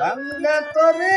ভাঙ্গা তরে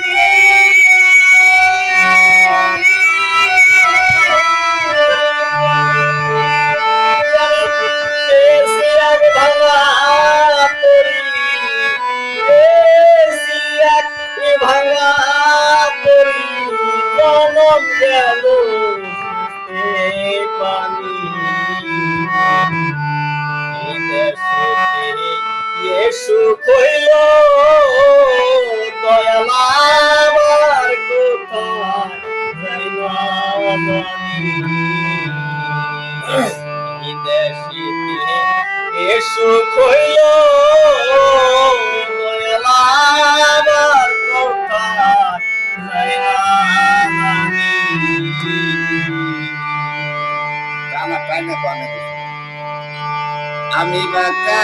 এসু কইল দয়ালামার কোথায়? যাইল এসু কইল দয়ালামার কোথায়? যাইল আমি বাকা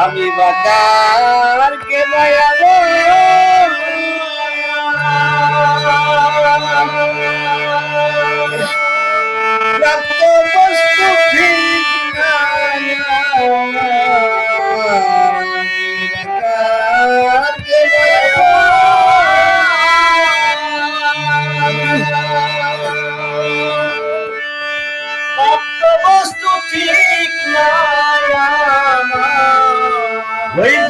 a mi vagar que vaya a. 喂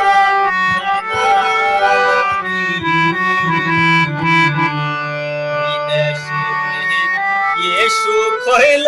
কহিল